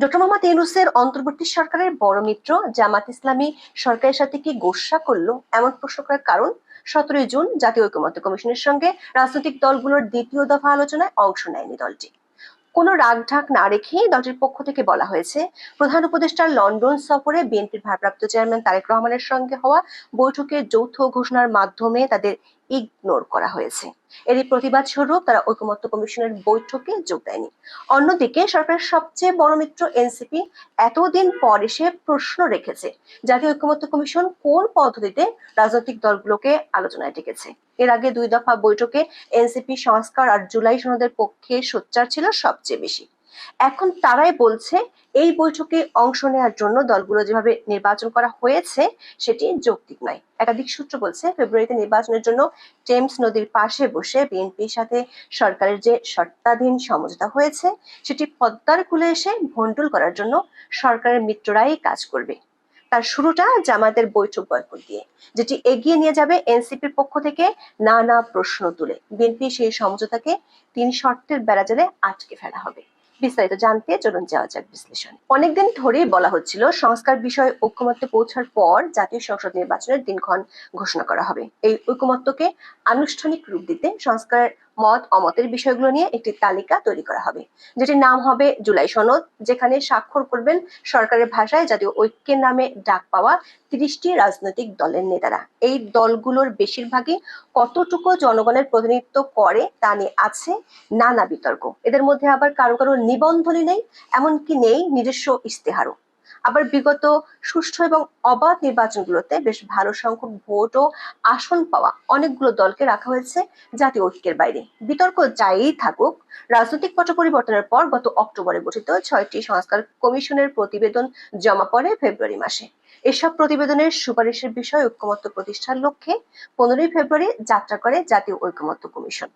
Doctor Mohammad ইউনুসের অন্তর্বর্তী সরকারের বড় মিত্র জামাত ইসলামী সরকারের সাথে কি গোসা করল? এমন প্রশ্ন করার কারণ? সতেরোই জুন জাতীয় ঐকমত্য কমিশনের সঙ্গে রাজনৈতিক দলগুলোর দ্বিতীয় দফা আলোচনায় অংশ নেয়নি দলটি। কোনো রাগঢাক না রেখেই দলটির পক্ষ থেকে বলা হয়েছে, প্রধান উপদেষ্টার লন্ডন সফরে বিএনপির ভারপ্রাপ্ত চেয়ারম্যান তারেক রহমানের সঙ্গে হওয়া বৈঠকে যৌথ ঘোষণার মাধ্যমে তাদের ইগনোর করা হয়েছে। এরই প্রতিবাদ স্বরূপ তারা ঐকমত্য কমিশনের বৈঠকে যোগ দেয়নি। অন্যদিকে সরকারের সবচেয়ে বড় মিত্র এনসিপি এতদিন পর এসে প্রশ্ন রেখেছে, জাতীয় ঐকমত্য কমিশন কোন পদ্ধতিতে রাজনৈতিক দলগুলোকে আলোচনায় ডেকেছে। এর আগে দুই দফা বৈঠকে এনসিপি সংস্কার আর জুলাই সনদের পক্ষে সোচ্চার ছিল সবচেয়ে বেশি। এখন তারাই বলছে এই বৈঠকে অংশ নেওয়ার জন্য দলগুলো যেভাবে নির্বাচন করা হয়েছে, সেটি যৌক্তিক নয়। একাধিক সূত্র বলছে ফেব্রুয়ারিতে নির্বাচনের জন্য টেমস নদীর পাশে বসে বিএনপির সাথে সরকারের যে শর্তাধীন সমঝোতা হয়েছে, সেটি পদ্মার কুলে এসে ভণ্ডুল করার জন্য সরকারের মিত্ররাই কাজ করবে। তার শুরুটা জামাতের বৈঠক বয়কট দিয়ে, যেটি এগিয়ে নিয়ে যাবে এনসিপির পক্ষ থেকে নানা প্রশ্ন তুলে। বিএনপি সেই সমঝোতাকে তিন শর্তের বেড়াজালে আটকে ফেলা হবে। বিস্তারিত জানতে চলুন যাওয়া যাক বিশ্লেষণ। অনেকদিন ধরেই বলা হচ্ছিল সংস্কার বিষয়ে ঐক্যমত্যে পৌঁছার পর জাতীয় সংসদ নির্বাচনের দিনক্ষণ ঘোষণা করা হবে। এই ঐক্যমত্যকে আনুষ্ঠানিক রূপ দিতে সংস্কারের মত অমতের বিষয়গুলো নিয়ে একটি তালিকা তৈরি করা হবে, যেটির নাম হবে জুলাই সনদ, যেখানে স্বাক্ষর করবেন সরকারের ভাষায় জাতীয় ঐক্যের নামে ডাক পাওয়া তিরিশটি রাজনৈতিক দলের নেতারা। এই দলগুলোর বেশিরভাগই কতটুকু জনগণের প্রতিনিধিত্ব করে তা নিয়ে আছে নানা বিতর্ক। এদের মধ্যে আবার কারও কারও নিবন্ধনই নেই, এমনকি নেই নিজস্ব ইস্তেহারও আবার বিগত সুষ্ঠু এবং অবাধ নির্বাচনগুলোতে বেশ ভালো সংখ্যক ভোট ও আসন পাওয়া অনেকগুলো দলকে রাখা হয়েছে জাতীয় ঐক্যের বাইরে। বিতর্ক যাই থাকুক, রাজনৈতিক পট পরিবর্তনের পর গত অক্টোবরে গঠিত ছয়টি সংস্কার কমিশনের প্রতিবেদন জমা পড়ে ফেব্রুয়ারি মাসে। এসব প্রতিবেদনের সুপারিশের বিষয়ে ঐক্যমত্য প্রতিষ্ঠার লক্ষ্যে পনেরোই ফেব্রুয়ারি যাত্রা করে জাতীয় ঐক্যমত্য কমিশন।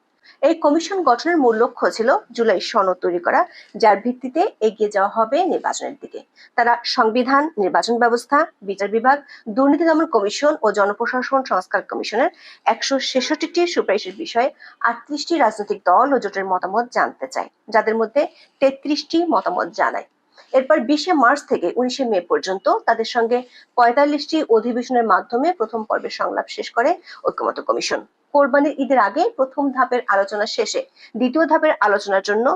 এই কমিশন গঠনের মূল লক্ষ্য ছিল জুলাই সনদ তৈরি করা, যার ভিত্তিতে এগিয়ে যাওয়া হবে নির্বাচনের দিকে। তারা সংবিধান, নির্বাচন ব্যবস্থা, বিচার বিভাগ, দুর্নীতি দমন কমিশন ও জনপ্রশাসন সংস্কার কমিশনের একশো ছেষট্টিটি সুপারিশের বিষয়ে আটত্রিশটি রাজনৈতিক দল ও জোটের মতামত জানতে চায়, যাদের মধ্যে তেত্রিশটি মতামত জানায়। এরপর বিশে মার্চ থেকে উনিশে মে পর্যন্ত তাদের সঙ্গে পঁয়তাল্লিশটি অধিবেশনের মাধ্যমে প্রথম পর্বের সংলাপ শেষ করে ঐক্যমত্য কমিশন। কোরবানির ঈদের আগে প্রথম ধাপের আলোচনা শেষে দ্বিতীয় ধাপের আলোচনার জন্য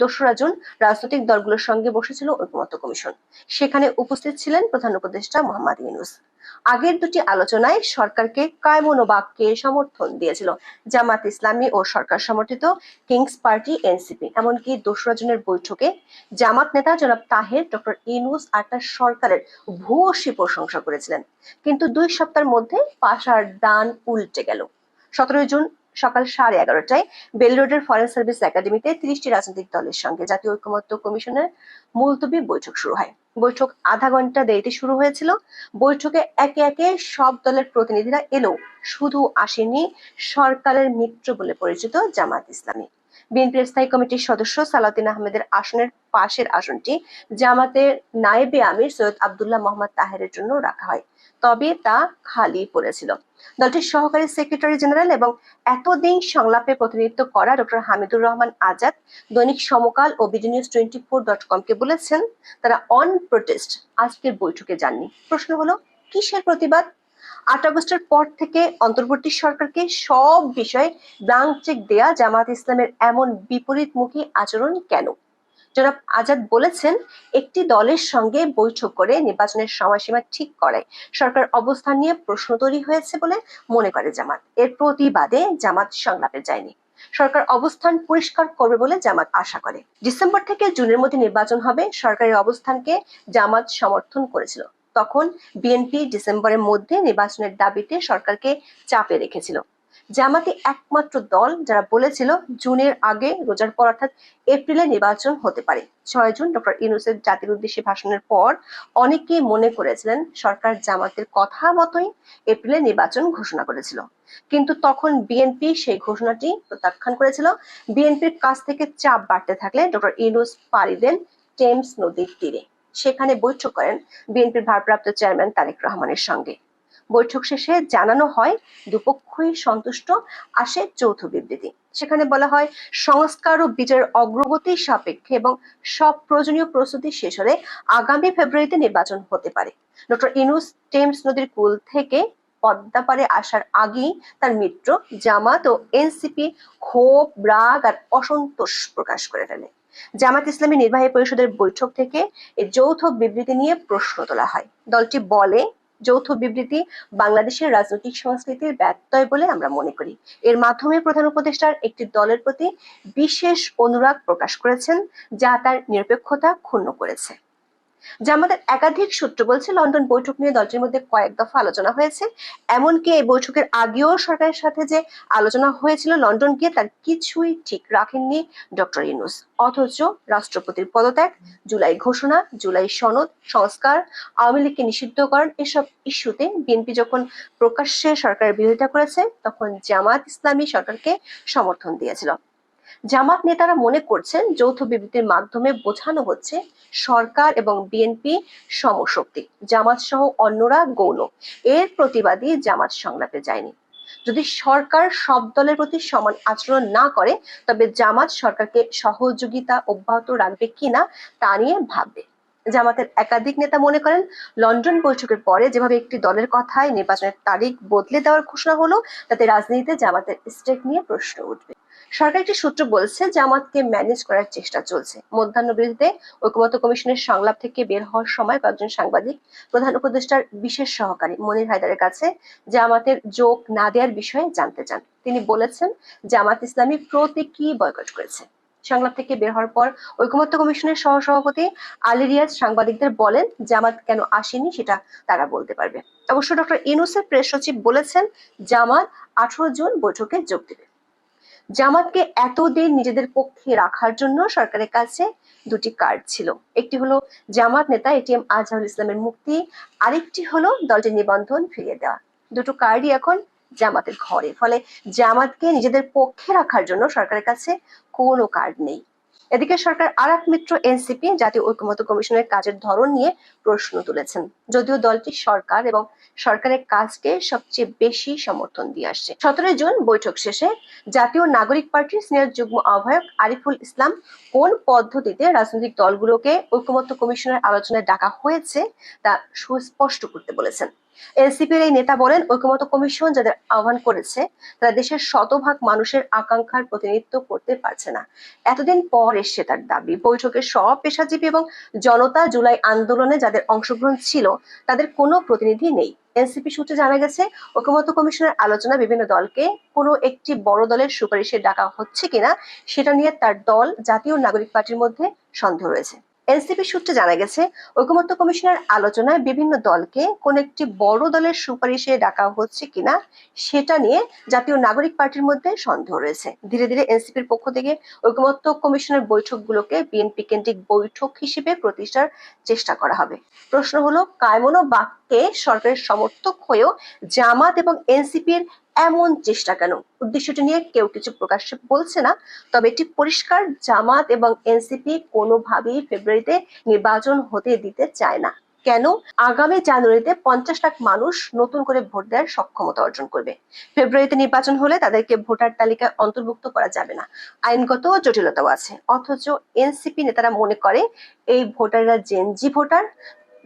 দোসরা জুন রাজনৈতিক দলগুলোর সঙ্গে বসেছিল ঐক্যমত্য কমিশন। সেখানে উপস্থিত ছিলেন প্রধান উপদেষ্টা মোহাম্মদ ইউনুস। আগের দুটি আলোচনায় সরকারকে কায়মনোবাক্যে সমর্থন দিয়েছিল। জামাত ইসলামী ও সরকার সমর্থিত কিংস পার্টি, এনসিপি। এমনকি দোসরা জুনের বৈঠকে জামাত নেতা জনাব তাহের, ডক্টর ইনুস আর তার সরকারের ভূয়সী প্রশংসা করেছিলেন। কিন্তু দুই সপ্তাহের মধ্যে পাশার দান উল্টে গেল। সতেরোই জুন সকাল সাড়ে এগারোটায় বেল রোডের ফরেন সার্ভিস একাডেমিতে ত্রিশটি রাজনৈতিক দলের সঙ্গে জাতীয় ঐক্যমত্য কমিশনের মুলতবি বৈঠক শুরু হয়। বৈঠক আধা ঘণ্টা দেরিতে শুরু হয়েছিল। বৈঠকে একে একে সব দলের প্রতিনিধিরা এলো শুধু আসেনি সরকারের মিত্র বলে পরিচিত জামাত ইসলামী। বিএনপির স্থায়ী কমিটির সদস্য সালাউদ্দিন আহমেদের আসনের পাশের আসনটি জামাতের নায়েবে আমির সৈয়দ আবদুল্লাহ মোহাম্মদ তাহেরের জন্য রাখা হয়। তবে তা খালি পড়েছিল। দলটির সহকারী সেক্রেটারি জেনারেল এবং এতদিন সংলাপে প্রতিনিধিত্ব করা ডক্টর হামিদুর রহমান আজাদ দৈনিক সমকাল ও BD news twenty four dot কমকে বলেছেন, তারা অন প্রোটেস্ট আজকের বৈঠকে যাননি। প্রশ্ন হলো, কিসের প্রতিবাদ? আট আগস্টের পর থেকে অন্তর্বর্তী সরকারকে সব বিষয়ে ব্লাঙ্ক চেক দেয়া জামাত ইসলামের এমন বিপরীতমুখী আচরণ কেন? জনাব আজাদ বলেছেন, একটি দলের সঙ্গে বৈঠক করে নির্বাচনের সময়সীমা ঠিক করে সরকার অবস্থান নিয়ে প্রশ্ন তৈরি হয়েছে বলে মনে করে জামাত। এর প্রতিবাদে জামাত সংলাপে যায়নি। সরকার অবস্থান পরিষ্কার করবে বলে জামাত আশা করে। ডিসেম্বর থেকে জুনের মধ্যে নির্বাচন হবে। সরকারের অবস্থানকে জামাত সমর্থন করেছিল। তখন বিএনপি ডিসেম্বরের মধ্যে নির্বাচনের দাবিতে সরকারকে চাপে রেখেছিল। জামাতি একমাত্র দল যারা বলেছিল জুনের আগে রোজার পর অর্থাৎ এপ্রিলে নির্বাচন হতে পারে। ছয় জুন ডক্টর ইউনুসের জাতির উদ্দেশ্যে ভাষণের পর অনেকেই মনে করেছিলেন সরকার জামাতের কথা মতোই এপ্রিলে নির্বাচন ঘোষণা করেছিল। কিন্তু তখন বিএনপি সেই ঘোষণাটি প্রত্যাখ্যান করেছিল। বিএনপির কাছ থেকে চাপ বাড়তে থাকলে ডক্টর ইউনুস পাড়ি দেন টেমস নদীর তীরে। সেখানে বৈঠক করেন বিএনপির ভারপ্রাপ্ত চেয়ারম্যান তারেক রহমানের সঙ্গে। বৈঠক শেষে জানানো হয়, দুপক্ষই সন্তুষ্ট আসে যৌথ বিবৃতি। সেখানে বলা হয়, সংস্কার ও বিচারের অগ্রগতি সাপেক্ষে এবং সব প্রয়োজনীয় প্রস্তুতি শেষ হলে আগামী ফেব্রুয়ারিতে নির্বাচন হতে পারে। ডক্টর ইনুস টেমস নদীর কুল থেকে পদ্মাপারে আসার আগেই তার মিত্র জামাত ও এনসিপি ক্ষোভ, রাগ আর অসন্তোষ প্রকাশ করে ফেলে। জামাত ইসলামী নির্বাহী পরিষদের বৈঠক থেকে যৌথ বিবৃতি নিয়ে প্রশ্ন তোলা হয়। দলটি বলে, যৌথ বিবৃতি বাংলাদেশের রাজনৈতিক সংস্কৃতির ব্যত্যয় বলে আমরা মনে করি। এর মাধ্যমে প্রধান উপদেষ্টার একটি দলের প্রতি বিশেষ অনুরাগ প্রকাশ করেছেন, যা তার নিরপেক্ষতা ক্ষুণ্ণ করেছে। জামাতের একাধিক সূত্র বলছে, লন্ডন বৈঠক নিয়ে দলটির মধ্যে কয়েক দফা আলোচনা হয়েছে। এমনকি এই বৈঠকের আগেও সরকারের সাথে যে আলোচনা হয়েছিল, লন্ডন গিয়ে তার কিছুই ঠিক রাখেননি ডক্টর ইনুস অথচ রাষ্ট্রপতির পদত্যাগ, জুলাই ঘোষণা, জুলাই সনদ, সংস্কার, আওয়ামী লীগকে নিষিদ্ধ নিষিদ্ধকরণ, এসব ইস্যুতে বিএনপি যখন প্রকাশ্যে সরকারের বিরোধিতা করেছে, তখন জামাত ইসলামী সরকারকে সমর্থন দিয়েছিল। জামাত নেতারা মনে করছেন যৌথ বিবৃতির মাধ্যমে বোঝানো হচ্ছে সরকার এবং বিএনপি সমশক্তি, জামাত সহ অন্যরা গৌণ। এর প্রতিবাদী জামাত সংলাপে যায়নি। যদি সরকার সব দলের প্রতি সমান আচরণ না করে, তবে জামাত সরকারকে সহযোগিতা অব্যাহত রাখবে কিনা তা নিয়ে ভাববে। জামাতের একাধিক নেতা মনে করেন, লন্ডন বৈঠকের পরে যেভাবে একটি দলের কথায় নির্বাচনের তারিখ বদলে দেওয়ার ঘোষণা হলো, তাতে রাজনীতিতে জামাতের স্টেক নিয়ে প্রশ্ন উঠবে। সরকার একটি সূত্র বলছে জামাতকে ম্যানেজ করার চেষ্টা চলছে। মধ্যাহ্ন বিরতিতে ঐক্যমত্য কমিশনের সংলাপ থেকে বের হওয়ার সময় কয়েকজন সাংবাদিক, প্রধান উপদেষ্টার বিশেষ সহকারী মনির হায়দারের কাছে জামাতের যোগ না দেওয়ার বিষয়ে জানতে চান। তিনি বলেছেন জামাত ইসলামী প্রতীকী বয়কট করেছে। সংলাপ থেকে বের হওয়ার পর ঐকমত্য কমিশনের সহসভাপতি আলী রিয়াজ সাংবাদিকদের বলেন জামাত কেন আসেনি সেটা তারা বলতে পারবে। অবশ্য ডক্টর ইনুসের প্রেস সচিব বলেছেন, জামাত আঠারো জুন বৈঠকে যোগ দেবে। জামাতকে এতদিন নিজেদের পক্ষে রাখার জন্য সরকারের কাছে দুটি কার্ড ছিল। একটি হলো জামাত নেতা এটিএম আজহারুল ইসলামের মুক্তি, আরেকটি হলো দলটির নিবন্ধন ফিরিয়ে দেওয়া। দুটো কার্ডই এখন জামাতের ঘরে। ফলে জামাতকে নিজেদের পক্ষে রাখার জন্য সরকারের কাছে কোনো কার্ড নেই। এদিকে সরকার আর এক মিত্র এনসিপি, জাতীয় ঐক্যমত্য কমিশনের কাজের ধরন নিয়ে প্রশ্ন তুলেছেন। যদিও দলটি সরকার এবং সরকারের কাজকে সবচেয়ে বেশি সমর্থন দিয়ে আসছে। সতেরোই জুন বৈঠক শেষে জাতীয় নাগরিক পার্টির সিনিয়র যুগ্ম আহ্বায়ক আরিফুল ইসলাম কোন পদ্ধতিতে রাজনৈতিক দলগুলোকে ঐক্যমত্য কমিশনের আলোচনায় ডাকা হয়েছে তা সুস্পষ্ট করতে বলেছেন। এনসিপির এই নেতা বলেন ঐক্যমত কমিশন যাদের আহ্বান করেছে, তারা দেশের শতভাগ মানুষের আকাঙ্ক্ষার প্রতিনিধিত্ব করতে পারছে না। এতদিন পর এসছে তার দাবি। বৈঠকে সব পেশাজীবী এবং জনতা জুলাই আন্দোলনে যাদের অংশগ্রহণ ছিল, তাদের কোনো প্রতিনিধি নেই। এনসিপি সূত্রে জানা গেছে, ঐক্যমত্য কমিশনের আলোচনা বিভিন্ন দলকে, কোনো একটি বড় দলের সুপারিশে ডাকা হচ্ছে কিনা, সেটা নিয়ে তার দল জাতীয় নাগরিক পার্টির মধ্যে সন্দেহ রয়েছে। এনসিপি সূত্রে জানা গেছে, ঐকমত্য কমিশনের আলোচনায় বিভিন্ন দলকে কোন একটি বড় দলের সুপারিশে ডাকা হচ্ছে কিনা সেটা নিয়ে জাতীয় নাগরিক পার্টির মধ্যে সন্দেহ রয়েছে। ধীরে ধীরে এনসিপির পক্ষ থেকে ঐকমত্য কমিশনের বৈঠকগুলোকে বিএনপি কেন্দ্রিক বৈঠক হিসেবে প্রতিষ্ঠার চেষ্টা করা হবে। প্রশ্ন হলো কায়মনো বাক্যে সরকারের সমর্থক হয়েও জামাত এবং এনসিপির এমন চেষ্টা কেন? উদ্দেশ্যটি নিয়ে কেউ কিছু প্রকাশ্যে বলছে না, তবে এটি পরিষ্কার জামাত এবং এনসিপি কোনোভাবেই ফেব্রুয়ারিতে নির্বাচন হতে দিতে চায় না। কেন? আগামী জানুয়ারিতে পঞ্চাশ লাখ মানুষ নতুন করে ভোট দেওয়ার সক্ষমতা অর্জন করবে। ফেব্রুয়ারিতে নির্বাচন হলে তাদেরকে ভোটার তালিকায় অন্তর্ভুক্ত করা যাবে না। আইনগত জটিলতাও আছে। অথচ এনসিপি নেতারা মনে করে, এই ভোটাররা জেনজি ভোটার,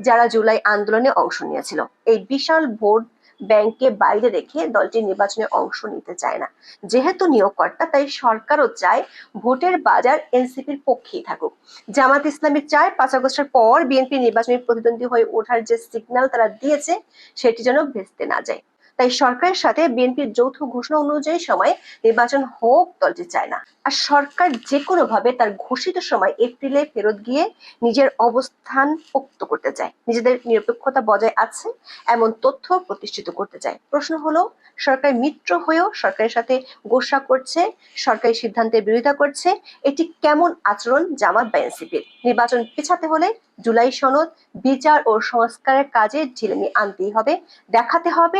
যারা জুলাই আন্দোলনে অংশ নিয়েছিল। এই বিশাল ভোট ব্যাংকে বাইরে রেখে দলটি নির্বাচনে অংশ নিতে চায় না। যেহেতু নিয়োগকর্তা, তাই সরকারও চায় ভোটের বাজার এনসিপির পক্ষেই থাকুক। জামাত ইসলামী চায় পাঁচ আগস্টের পর বিএনপি নির্বাচনী প্রতিদ্বন্দ্বী হয়ে ওঠার যে সিগন্যাল তারা দিয়েছে, সেটি যেন ভেস্তে না যায়। তাই সরকারের সাথে বিএনপির যৌথ ঘোষণা অনুযায়ী সময় নির্বাচন হোক দলটি চায় না। আর সরকার যে কোনো ভাবে তার ঘোষিত সময় এপ্রিলে ফেরত গিয়ে নিজের অবস্থান পোক্ত করতে চায়। নিজেদের নিরপেক্ষতা বজায় আছে, এমন তথ্য প্রতিষ্ঠিত করতে চায়। প্রশ্ন হলো, সরকার মিত্র হয়েও সরকারের সাথে গোসা করছে, সরকারি সিদ্ধান্তের বিরোধিতা করছে, এটি কেমন আচরণ জামাত বা এনসিপির? নির্বাচন পেছাতে হলে জুলাই সনদ, বিচার ও সংস্কারের কাজে ঢিলেমি আনতেই হবে, দেখাতে হবে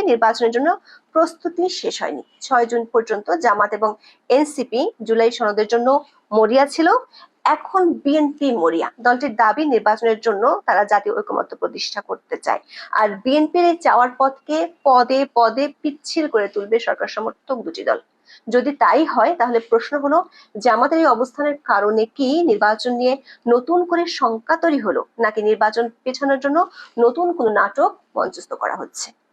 জন্য প্রস্তুতি শেষ হয়নি। ছয় জুন পর্যন্ত জামাত এবং এনসিপি জুলাই সনদের জন্য মরিয়া ছিল। এখন বিএনপি মরিয়া। দলটির দাবি, নির্বাচনের জন্য তারা জাতীয় ঐকমত্য প্রতিষ্ঠা করতে চায়। আর বিএনপির এই চাওয়ার পথকে পদে পদে পিচ্ছিল করে তুলবে সরকার সমর্থক দুটি দল। যদি তাই হয়, তাহলে প্রশ্ন হলো, জামাতের এই অবস্থানের কারণে কি নির্বাচন নিয়ে নতুন করে শঙ্কা তৈরি হলো? নাকি নির্বাচন পেছানোর জন্য নতুন কোনো নাটক মঞ্চস্থ করা হচ্ছে?